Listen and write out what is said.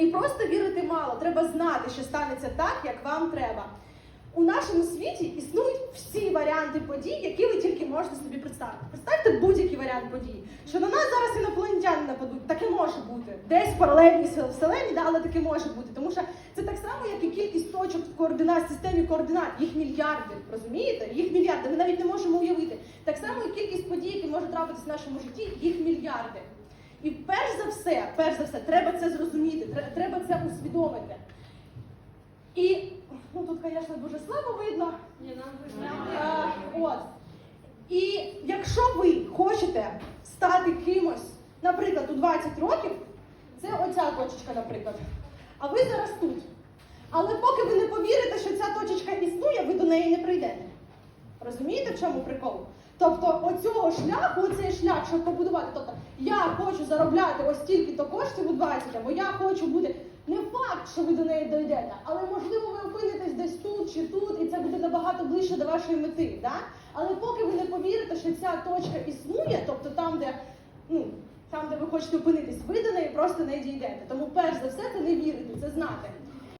І просто вірити мало. Треба знати, що станеться так, як вам треба. У нашому світі існують всі варіанти подій, які ви тільки можете собі представити. Представте будь-який варіант подій. Що на нас зараз інопланетяни нападуть, таке може бути. Десь в паралельній сил- вселенні, да, але таке може бути. Тому що це так само, як і кількість точок в координат, системі координат. Їх мільярди, розумієте? Їх мільярди. Ми навіть не можемо уявити. Так само і кількість подій, які можуть трапитися в нашому житті, їх мільярди. І перш за все, перш за все, треба це зрозуміти, треба це усвідомити. І ну тут, звісно, дуже слабо видно. От. І якщо ви хочете стати кимось, наприклад, у 20 років, це оця точечка, наприклад. А ви зараз тут. Але поки ви не повірите, що ця точечка існує, ви до неї не прийдете. Розумієте, в чому прикол? Тобто оцього шляху, оцей шлях, щоб побудувати. Тобто я хочу заробляти ось стільки-то коштів у 20, або я хочу бути. Не факт, що ви до неї дойдете, але можливо ви опинитесь десь тут чи тут, і це буде набагато ближче до вашої мети. Да? Але поки ви не повірите, що ця точка існує, тобто там, де ну, там, де ви хочете опинитись, ви до неї просто не дійдете. Тому перш за все це не вірити, це знати.